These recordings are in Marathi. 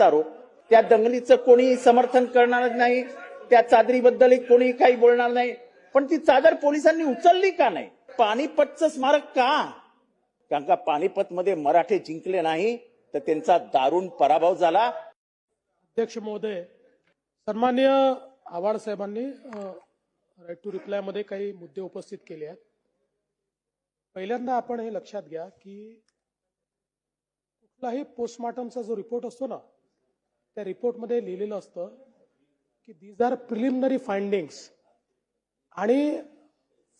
आरोप त्या दंगलीचं कोणी समर्थन करणार नाही त्या चादरीबद्दल कोणी काही बोलणार नाही. पण ती चादर पोलिसांनी उचलली का नाही? पानिपतचं स्मारक का? कारण का पानिपत मध्ये मराठे जिंकले नाही तर त्यांचा दारुण पराभव झाला. अध्यक्ष महोदय सन्मान्य आव्हाड साहेबांनी राईट टू रिप्लायमध्ये काही मुद्दे उपस्थित केले आहेत. पहिल्यांदा आपण हे लक्षात घ्या की कुठलाही पोस्टमार्टमचा जो रिपोर्ट असतो ना त्या रिपोर्टमध्ये लिहिलेलं असतं की दीज आर प्रिलिमिनरी फाइंडिंग्स आणि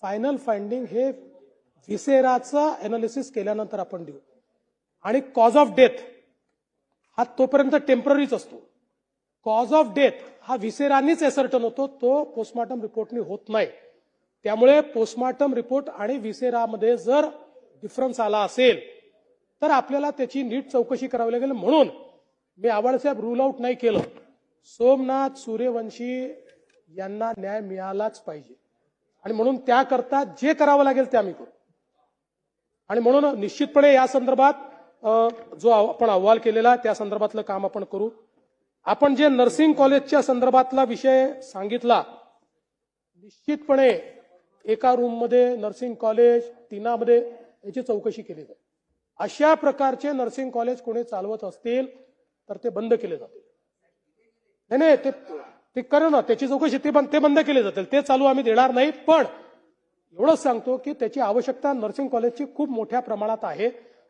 फायनल फाइंडिंग हे व्हिसेराचं अनालिसिस केल्यानंतर आपण देऊ. आणि कॉज ऑफ डेथ हा तोपर्यंत टेम्पररीच असतो. कॉज ऑफ डेथ हा विसेरांनीच एसर्टन होतो. तो पोस्टमॉर्टम रिपोर्टनी होत नाही. त्यामुळे पोस्टमॉर्टम रिपोर्ट आणि विसेरामध्ये जर डिफरन्स आला असेल तर आपल्याला त्याची नीट चौकशी करावी लागेल. म्हणून मी आवाडसाहेब रूल आउट नाही केलं. सोमनाथ सूर्यवंशी यांना न्याय मिळालाच पाहिजे. आणि म्हणून त्याकरता जे करावं लागेल ते आम्ही करू. आणि म्हणून निश्चितपणे या संदर्भात जो आपण अहवाल केलेला त्या संदर्भातलं काम आपण करू. आपण जे नर्सिंग कॉलेजच्या संदर्भातला विषय सांगितला निश्चितपणे एका रूममध्ये नर्सिंग कॉलेज तिनामध्ये याची चौकशी केली जाईल. अशा प्रकारचे नर्सिंग कॉलेज कोणी चालवत असतील तर ते बंद केले जातील. नाही नाही ते ते करू ना त्याची चौकशी ते बंद ते बंद केले जातील. ते चालू आम्ही देणार नाही पण एवढंच सांगतो की त्याची आवश्यकता नर्सिंग कॉलेजची खूप मोठ्या प्रमाणात आहे.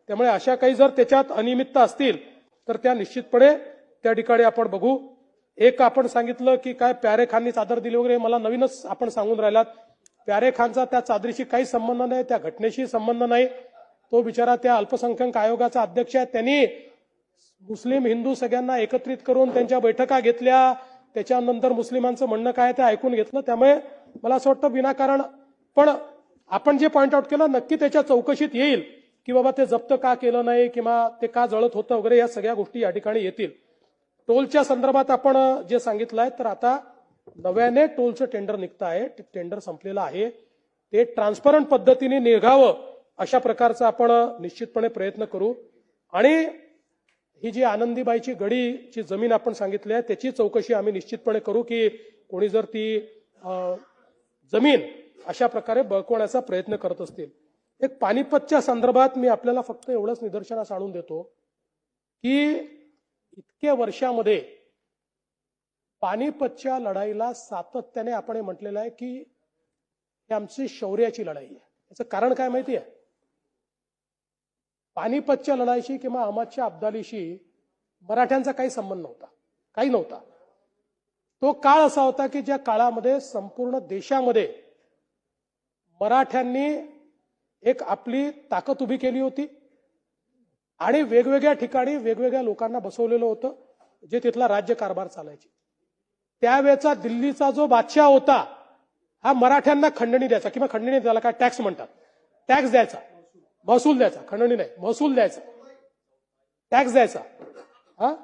त्यामुळे अशा काही जर त्याच्यात अनियमितता असतील तर त्या निश्चितपणे त्या ठिकाणी आपण बघू. एक आपण सांगितलं की काय प्यारे खाननी चादर दिली वगैरे मला नवीनच आपण सांगून राहिलात. प्यारे खानचा त्या चादरीशी काही संबंध नाही त्या घटनेशी संबंध नाही. तो बिचारा त्या अल्पसंख्याक आयोगाचा अध्यक्ष आहे. त्यांनी मुस्लिम हिंदू सगळ्यांना एकत्रित करून त्यांच्या बैठका घेतल्या. त्याच्यानंतर मुस्लिमांचं म्हणणं काय ते ऐकून घेतलं. त्यामुळे मला असं वाटतं विनाकारण. पण आपण जे पॉईंट आउट केलं नक्की त्याच्या चौकशीत येईल की बाबा ते जप्त का केलं नाही किंवा ते का जळत होतं वगैरे या सगळ्या गोष्टी या ठिकाणी येतील. टोलच्या संदर्भात आपण जे सांगितलं आहे तर आता नव्याने टोलचं टेंडर निघतं आहे. टेंडर संपलेलं आहे. ते ट्रान्सपरंट पद्धतीने निघावं अशा प्रकारचा आपण निश्चितपणे प्रयत्न करू. आणि ही जी आनंदीबाईची गडीची जमीन आपण सांगितली आहे त्याची चौकशी आम्ही निश्चितपणे करू की कोणी जर ती जमीन अशा प्रकारे बळकवण्याचा प्रयत्न करत असतील. एक पानिपतच्या संदर्भात मी आपल्याला फक्त एवढंच निदर्शनास आणून देतो की इतक्या वर्षामध्ये पानिपतच्या लढाईला सातत्याने आपण हे म्हटलेलं आहे की ही आमची शौर्याची लढाई आहे. याचं कारण काय माहिती आहे? पानिपतच्या लढाईशी किंवा अहमदच्या अब्दालीशी मराठ्यांचा काही संबंध नव्हता. काही नव्हता. तो काळ असा होता की ज्या काळामध्ये संपूर्ण देशामध्ये मराठ्यांनी एक आपली ताकद उभी केली होती. आणि वेगवेगळ्या ठिकाणी वेगवेगळ्या लोकांना बसवलेलं होतं जे तिथला राज्य कारभार चालायचे. त्यावेळेचा दिल्लीचा जो बादशाह होता हा मराठ्यांना खंडणी द्यायचा किंवा खंडणी त्याला काय टॅक्स म्हणतात. टॅक्स द्यायचा. महसूल द्यायचा. खंडणी नाही महसूल द्यायचा. टॅक्स द्यायचा. हा?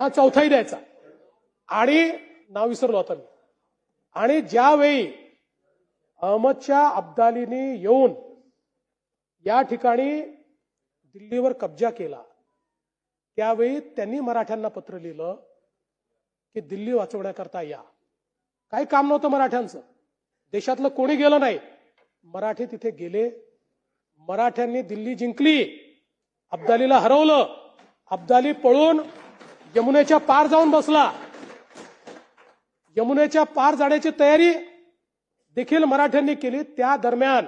हा चौथाही द्यायचा. आणि नाव विसरलो आता मी. आणि ज्यावेळी अहमदच्या अब्दालीने येऊन या ठिकाणी दिल्लीवर कब्जा केला त्यावेळी त्यांनी मराठ्यांना पत्र लिहिलं की दिल्ली वाचवण्याकरता या. काही काम नव्हतं मराठ्यांचं. देशातलं कोणी गेलं नाही. मराठी तिथे गेले. मराठ्यांनी दिल्ली जिंकली. अब्दालीला हरवलं. अब्दाली पळून यमुनेच्या पार जाऊन बसला. यमुनेच्या पार जाण्याची तयारी देखील मराठ्यांनी केली. त्या दरम्यान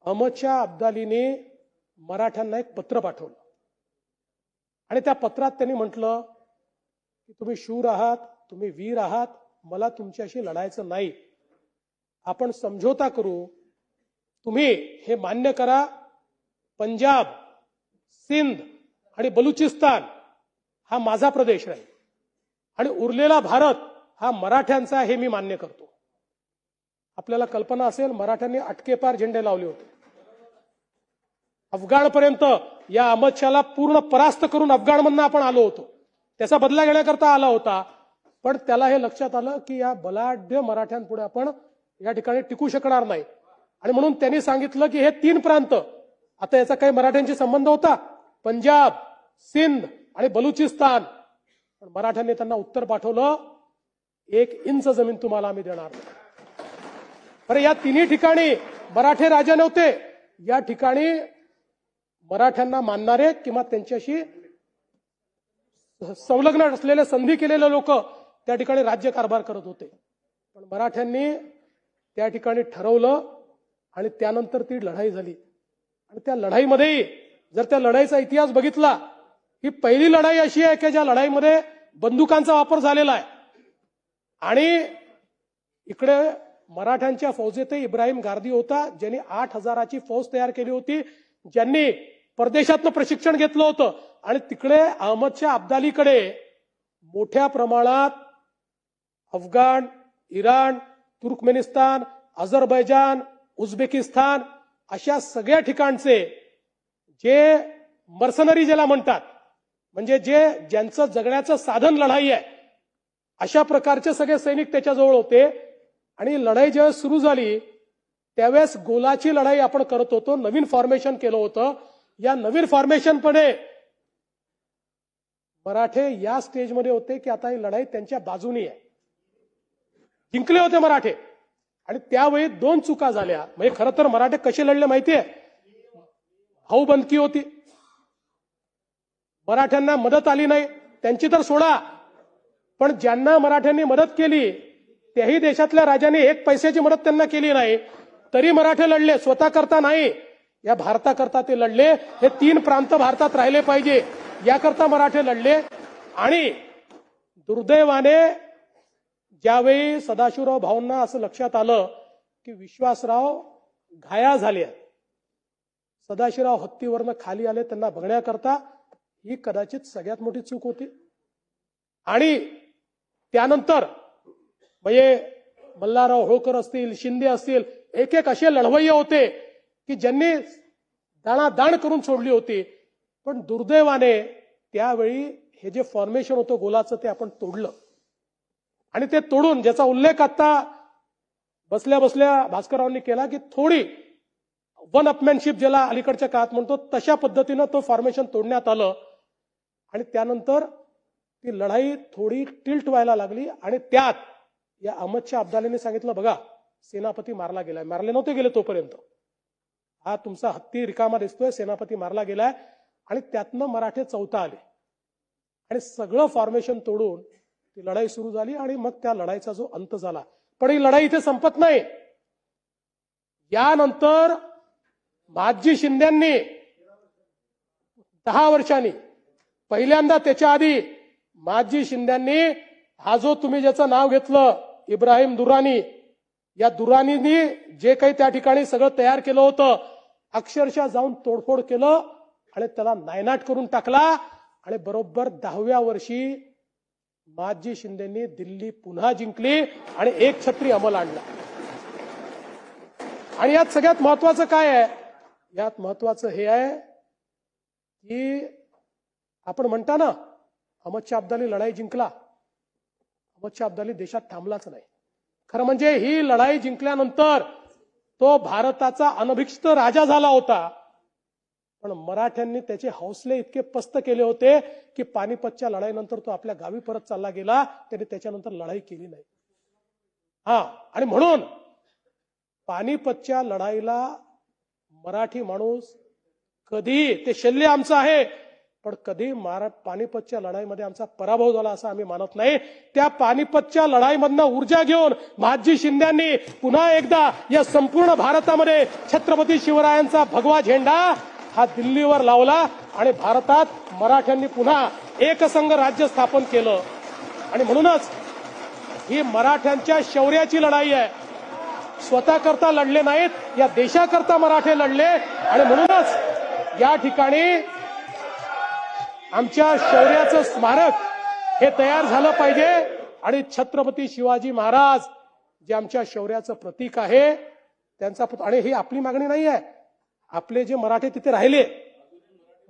अहमदशाह अब्दालीने मराठ्यांना एक पत्र पाठवलं. आणि त्या पत्रात त्यांनी म्हटलं की तुम्ही शूर आहात तुम्ही वीर आहात मला तुमच्याशी लढायचं नाही. आपण समझोता करू. तुम्ही हे मान्य करा. पंजाब सिंध आणि बलुचिस्तान हा माझा प्रदेश राहील. आणि उरलेला भारत हा मराठ्यांचा हे मी मान्य करतो. आपल्याला कल्पना असेल मराठ्यांनी अटकेपार झेंडे लावले होते. अफगाणपर्यंत या अहमदशाला पूर्ण परास्त करून अफगाणमधनं आपण आलो होतो. त्याचा बदला घेण्याकरता आला होता. पण त्याला हे लक्षात आलं की या बलाढ्य मराठ्यांपुढे आपण या ठिकाणी टिकू शकणार नाही. आणि म्हणून त्यांनी सांगितलं की हे तीन प्रांत आता याचा काही मराठ्यांशी संबंध होता. पंजाब सिंध आणि बलुचिस्तान. पण मराठ्यांनी त्यांना उत्तर पाठवलं एक इंच जमीन तुम्हाला आम्ही देणार नाही. बरं या तिन्ही ठिकाणी मराठे राजा नव्हते. या ठिकाणी मराठ्यांना मानणारे किंवा त्यांच्याशी संलग्न असलेले संधी केलेले लोक त्या ठिकाणी राज्य कारभार करत होते. पण मराठ्यांनी त्या ठिकाणी ठरवलं आणि त्यानंतर ती लढाई झाली. आणि त्या लढाईमध्ये जर त्या लढाईचा इतिहास बघितला ही पहिली लढाई अशी आहे की ज्या लढाईमध्ये बंदुकांचा वापर झालेला आहे. आणि इकडे मराठ्यांच्या फौजेतही इब्राहिम गार्दी होता ज्यांनी आठ हजाराची फौज तयार केली होती ज्यांनी परदेशातलं प्रशिक्षण घेतलं होतं. आणि तिकडे अहमदशा अब्दालीकडे मोठ्या प्रमाणात Afghan Iran Turkmenistan Azerbaijan Uzbekistan अशा सगळ्या ठिकाणचे जे मर्सनरी ज्याला म्हणतात म्हणजे जे ज्यांचं जगण्याचं साधन लढाई आहे अशा प्रकारचे सगळे सैनिक त्याच्याजवळ होते. आणि लढाई ज्यावेळेस सुरू झाली त्यावेळेस गोलाची लढाई आपण करत होतो नवीन फॉर्मेशन केलं होतं. या नवीन फॉर्मेशनमध्ये मराठे या स्टेजमध्ये होते की आता ही लढाई त्यांच्या बाजूनी आहे. जिंकले होते मराठे. आणि त्यावेळी दोन चुका झाल्या. म्हणजे खरं तर मराठे कसे लढले माहितीये? भाऊबंदकी होती. मराठ्यांना मदत आली नाही. त्यांची तर सोडा. पण ज्यांना मराठ्यांनी मदत केली त्याही देशातल्या राजांनी एक पैशाची मदत त्यांना केली नाही. तरी मराठे लढले. स्वतः करता नाही. या भारताकरता ते लढले. हे तीन प्रांत भारतात राहिले पाहिजे. याकरता मराठे लढले. आणि दुर्दैवाने ज्यावेळी सदाशिवराव भाऊंना असं लक्षात आलं की विश्वासराव घाया झाले सदाशिवराव हत्तीवरनं खाली आले त्यांना बघण्याकरता ही कदाचित सगळ्यात मोठी चूक होती. आणि त्यानंतर म्हणजे मल्हारराव होळकर असतील शिंदे असतील एक एक असे लढवय्य होते. की ज्यांनी दाणादाण करून सोडली होती पण दुर्दैवाने त्यावेळी हे जे फॉर्मेशन होतं गोलाचं ते आपण तोडलं. आणि ते तोडून ज्याचा उल्लेख आता बसल्या बसल्या भास्कररावांनी केला की थोडी वन अपमॅनशिप ज्याला अलीकडच्या काळात म्हणतो तशा पद्धतीनं तो फॉर्मेशन तोडण्यात आलं. आणि त्यानंतर ती लढाई थोडी टिल्ट व्हायला लागली आणि त्यात या अहमदच्या अब्दालीने सांगितलं बघा सेनापती मारला गेलाय. मारले नव्हते गेले तोपर्यंत. हा तुमचा हत्ती रिकामा दिसतोय सेनापती मारला गेलाय आणि त्यातनं मराठे चौथा आले. आणि सगळं फॉर्मेशन तोडून ती लढाई सुरू झाली आणि मग त्या लढाईचा जो अंत झाला. पण ही लढाई इथे संपत नाही. यानंतर माजी शिंद्यांनी दहा वर्षांनी पहिल्यांदा त्याच्या आधी माजी शिंद्यांनी हा जो तुम्ही ज्याचं नाव घेतलं इब्राहिम दुरानी या दुरानीनी जे काही त्या ठिकाणी सगळं तयार केलं होतं अक्षरशः जाऊन तोडफोड केलं आणि त्याला नायनाट करून टाकला. आणि बरोबर दहाव्या वर्षी माजी शिंदेनी दिल्ली पुन्हा जिंकली आणि एक छत्री अंमल आणला. आणि यात सगळ्यात महत्वाचं काय आहे? यात महत्वाचं हे आहे की आपण म्हणता ना अहमदच्या अब्दाली लढाई जिंकला. अहमदच्या अब्दाली देशात थांबलाच नाही. खरं म्हणजे ही लढाई जिंकल्यानंतर तो भारताचा अनभिक्षित राजा झाला होता. पण मराठ्यांनी त्याचे हौसले इतके पस्त केले होते की पानिपतच्या लढाईनंतर तो आपल्या गावी परत चालला गेला. त्याने त्याच्यानंतर लढाई केली नाही. हा आणि म्हणून पानिपतच्या लढाईला मराठी माणूस कधी ते शल्य आमचं आहे. पण कधी मारा पानिपतच्या लढाईमध्ये आमचा पराभव झाला असं आम्ही मानत नाही. त्या पानिपतच्या लढाईमधनं ऊर्जा घेऊन महाजी शिंद्यांनी पुन्हा एकदा या संपूर्ण भारतामध्ये छत्रपती शिवरायांचा भगवा झेंडा हा दिल्लीवर लावला आणि भारतात मराठ्यांनी पुन्हा एकसंघ राज्य स्थापन केलं. आणि म्हणूनच ही मराठ्यांच्या शौर्याची लढाई आहे. स्वतःकरता लढले नाहीत या देशाकरता मराठे लढले आणि म्हणूनच या ठिकाणी आमच्या शौर्याचं स्मारक हे तयार झालं पाहिजे. आणि छत्रपती शिवाजी महाराज जे आमच्या शौर्याचं प्रतीक आहे त्यांचा आणि ही आपली मागणी नाही आहे. आपले जे मराठे तिथे राहिले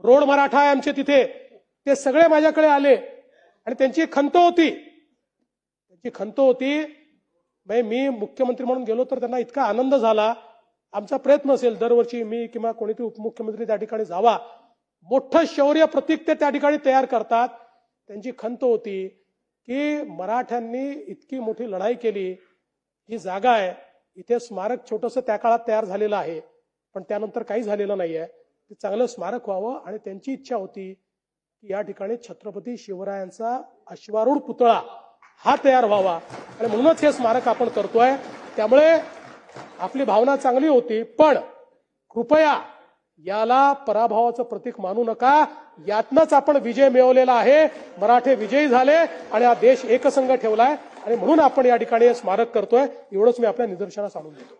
रोड मराठा आहे आमचे तिथे ते सगळे माझ्याकडे आले. आणि त्यांची खंत होती. त्यांची खंत होती म्हणजे मी मुख्यमंत्री म्हणून गेलो तर त्यांना इतका आनंद झाला. आमचा प्रयत्न असेल दरवर्षी मी किंवा कोणीतरी उपमुख्यमंत्री त्या ठिकाणी जावा. मोठं शौर्य प्रतीक ते त्या ठिकाणी तयार करतात. त्यांची खंत होती की मराठ्यांनी इतकी मोठी लढाई केली. ही जागा आहे. इथे स्मारक छोटंसं त्या काळात तयार झालेलं आहे. पण त्यानंतर काही झालेलं नाहीये. ते चांगलं स्मारक व्हावं आणि त्यांची इच्छा होती की या ठिकाणी छत्रपती शिवरायांचा अश्वारूढ पुतळा हा तयार व्हावा. आणि म्हणूनच हे स्मारक आपण करतोय. त्यामुळे आपली भावना चांगली होती. पण कृपया याला पराभवाचं प्रतीक मानू नका. यातनच आपण विजय मिळवलेला आहे. मराठे विजयी झाले आणि हा देश एकसंघ ठेवलाय. आणि म्हणून आपण या ठिकाणी स्मारक करतोय. एवढंच मी आपल्या निदर्शनास आणून देतो.